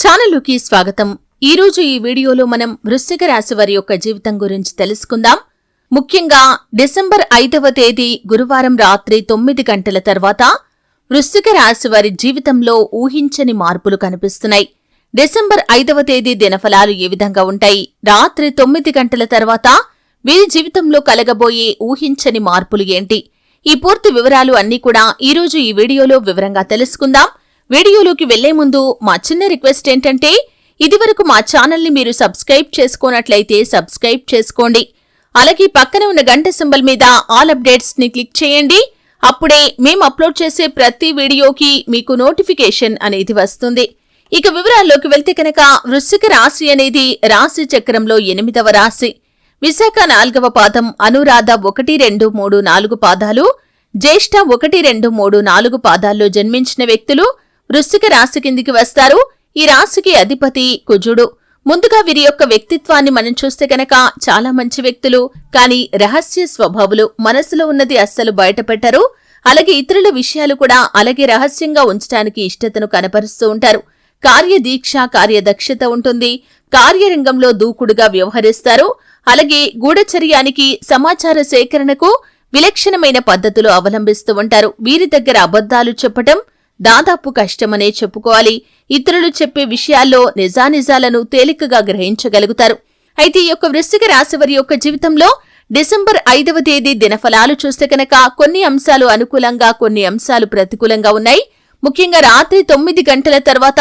ఛానల్లోకి స్వాగతం. ఈ రోజు ఈ వీడియోలో మనం వృశ్చిక రాశి వారి యొక్క జీవితం గురించి తెలుసుకుందాం. ముఖ్యంగా డిసెంబర్ ఐదవ తేదీ గురువారం రాత్రి తొమ్మిది గంటల తర్వాత వృశ్చిక రాశి వారి జీవితంలో ఊహించని మార్పులు కనిపిస్తున్నాయి. డిసెంబర్ ఐదవ తేదీ దినఫలాలు ఏ విధంగా ఉంటాయి? రాత్రి తొమ్మిది గంటల తర్వాత వీరి జీవితంలో కలగబోయే ఊహించని మార్పులు ఏంటి? ఈ పూర్తి వివరాలు అన్నీ కూడా ఈ రోజు ఈ వీడియోలో వివరంగా తెలుసుకుందాం. వీడియోలోకి వెళ్ళే ముందు మా చిన్న రిక్వెస్ట్ ఏంటంటే ఇదివరకు మా ఛానల్ని మీరు సబ్స్క్రైబ్ చేసుకోనట్లయితే సబ్స్క్రైబ్ చేసుకోండి. అలాగే పక్కన ఉన్న గంట సింబల్ మీద ఆల్ అప్డేట్స్ని క్లిక్ చేయండి. అప్పుడే మేము అప్లోడ్ చేసే ప్రతి వీడియోకి మీకు నోటిఫికేషన్ అనేది వస్తుంది. ఇక వివరాల్లోకి వెళ్తే కనుక వృశ్చిక రాశి అనేది రాశి చక్రంలో ఎనిమిదవ రాశి. విశాఖ నాలుగవ పాదం అనురాధ ఒకటి రెండు మూడు నాలుగు పాదాలు జ్యేష్ఠ ఒకటి రెండు మూడు నాలుగు పాదాల్లో జన్మించిన వ్యక్తులు వృశ్చిక రాశి కిందికి వస్తారు. ఈ రాశికి అధిపతి కుజుడు. ముందుగా వీరి యొక్క వ్యక్తిత్వాన్ని మనం చూస్తే కనుక చాలా మంచి వ్యక్తులు కానీ రహస్య స్వభావులు మనసులో ఉన్నది అస్సలు బయటపెట్టరు. అలాగే ఇతరుల విషయాలు కూడా అలాగే రహస్యంగా ఉంచడానికి ఇష్టతను కనపరుస్తూ ఉంటారు. కార్యదీక్ష కార్యదక్షత ఉంటుంది. కార్యరంగంలో దూకుడుగా వ్యవహరిస్తారు. అలాగే గూఢచర్యానికి సమాచార సేకరణకు విలక్షణమైన పద్ధతులు అవలంబిస్తూ ఉంటారు. వీరి దగ్గర అబద్ధాలు చెప్పటం దాదాపు కష్టమనే చెప్పుకోవాలి. ఇతరులు చెప్పే విషయాల్లో నిజానిజాలను తేలికగా గ్రహించగలుగుతారు. అయితే ఈ యొక్క వృశ్చిక రాశివారి యొక్క జీవితంలో డిసెంబర్ ఐదవ తేదీ దినఫలాలు చూస్తే కనుక కొన్ని అంశాలు అనుకూలంగా కొన్ని అంశాలు ప్రతికూలంగా ఉన్నాయి. ముఖ్యంగా రాత్రి తొమ్మిది గంటల తర్వాత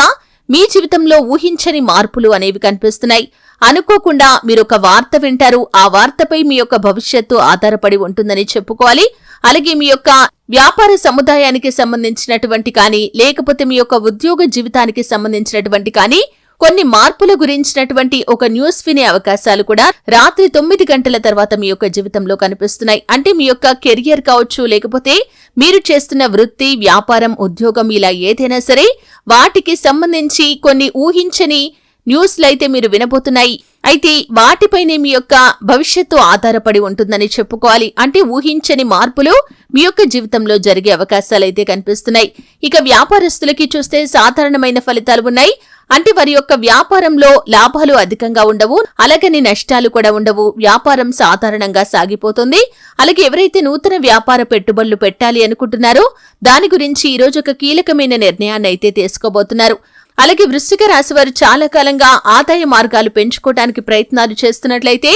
మీ జీవితంలో ఊహించని మార్పులు అనేవి కనిపిస్తున్నాయి. అనుకోకుండా మీరొక వార్త వింటారు. ఆ వార్తపై మీ యొక్క భవిష్యత్తు ఆధారపడి ఉంటుందని చెప్పుకోవాలి. అలాగే మీ యొక్క వ్యాపార సముదాయానికి సంబంధించినటువంటి కానీ లేకపోతే మీ యొక్క ఉద్యోగ జీవితానికి సంబంధించినటువంటి కానీ కొన్ని మార్పుల గురించినటువంటి ఒక న్యూస్ వినే అవకాశాలు కూడా రాత్రి తొమ్మిది గంటల తర్వాత మీ యొక్క జీవితంలో కనిపిస్తున్నాయి. అంటే మీ యొక్క కెరియర్ కావచ్చు లేకపోతే మీరు చేస్తున్న వృత్తి వ్యాపారం ఉద్యోగం ఇలా ఏదైనా సరే వాటికి సంబంధించి కొన్ని ఊహించని న్యూస్లైతే మీరు వినబోతున్నాయి. అయితే వాటిపైనే మీ యొక్క భవిష్యత్తు ఆధారపడి ఉంటుందని చెప్పుకోవాలి. అంటే ఊహించని మార్పులు మీ యొక్క జీవితంలో జరిగే అవకాశాలైతే కనిపిస్తున్నాయి. ఇక వ్యాపారస్తులకి చూస్తే సాధారణమైన ఫలితాలు ఉన్నాయి. అంటే వారి యొక్క వ్యాపారంలో లాభాలు అధికంగా ఉండవు అలాగని నష్టాలు కూడా ఉండవు. వ్యాపారం సాధారణంగా సాగిపోతుంది. అలాగే ఎవరైతే నూతన వ్యాపార పెట్టుబడులు పెట్టాలి అనుకుంటున్నారో దాని గురించి ఈరోజు ఒక కీలకమైన నిర్ణయాన్ని అయితే తీసుకోబోతున్నారు. అలాగే వృశ్చిక రాశి వారు చాలా కాలంగా ఆదాయ మార్గాలు పెంచుకోవడానికి ప్రయత్నాలు చేస్తున్నట్లయితే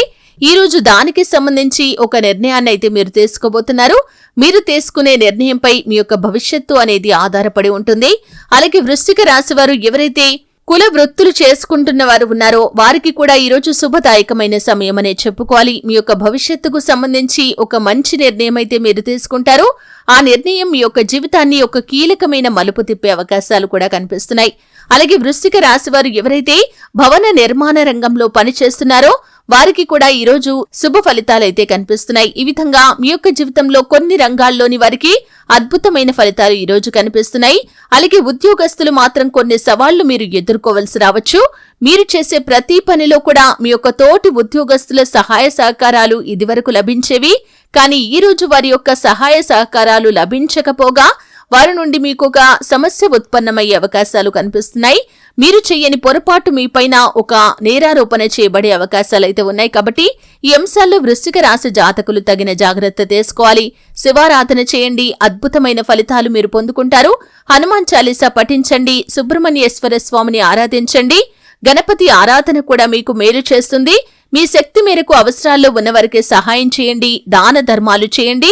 ఈ రోజు దానికి సంబంధించి ఒక నిర్ణయాన్ని అయితే మీరు తీసుకోబోతున్నారు. మీరు తీసుకునే నిర్ణయంపై మీ యొక్క భవిష్యత్తు అనేది ఆధారపడి ఉంటుంది. అలాగే వృశ్చిక రాశి వారు ఎవరైతే కుల వృత్తులు చేసుకుంటున్న వారు ఉన్నారో. వారికి కూడా ఈరోజు శుభదాయకమైన సమయమనే చెప్పుకోవాలి. మీ యొక్క భవిష్యత్తుకు సంబంధించి ఒక మంచి నిర్ణయం అయితే మీరు తీసుకుంటారో. ఆ నిర్ణయం మీ యొక్క జీవితాన్ని ఒక కీలకమైన మలుపు తిప్పే అవకాశాలు కూడా కనిపిస్తున్నాయి. అలాగే వృశ్చిక రాశివారు ఎవరైతే భవన నిర్మాణ రంగంలో పనిచేస్తున్నారో వారికి కూడా ఈరోజు శుభ ఫలితాలైతే కనిపిస్తున్నాయి. ఈ విధంగా మీ యొక్క జీవితంలో కొన్ని రంగాల్లోని వారికి అద్భుతమైన ఫలితాలు ఈ రోజు కనిపిస్తున్నాయి. అలాగే ఉద్యోగస్తులు మాత్రం కొన్ని సవాళ్ళు మీరు ఎదుర్కోవలసి రావచ్చు. మీరు చేసే ప్రతి పనిలో కూడా మీ యొక్క తోటి ఉద్యోగస్తుల సహాయ సహకారాలు ఇదివరకు లభించేవి. కానీ ఈ రోజు వారి యొక్క సహాయ సహకారాలు లభించకపోగా వారి నుండి మీకు ఒక సమస్య ఉత్పన్నమయ్యే అవకాశాలు కనిపిస్తున్నాయి. మీరు చెయ్యని పొరపాటు మీపైన ఒక నేరారోపణ చేయబడే అవకాశాలు అయితే ఉన్నాయి. కాబట్టి ఈ అంశాల్లో వృశ్చిక రాశి జాతకులు తగిన జాగ్రత్త తీసుకోవాలి. శివారాధన చేయండి. అద్భుతమైన ఫలితాలు మీరు పొందుకుంటారు. హనుమాన్ చాలీసా పఠించండి. సుబ్రహ్మణ్యేశ్వర స్వామిని ఆరాధించండి. గణపతి ఆరాధన కూడా మీకు మేలు చేస్తుంది. మీ శక్తి మేరకు అవసరాల్లో ఉన్నవారికి సహాయం చేయండి. దాన ధర్మాలు చేయండి.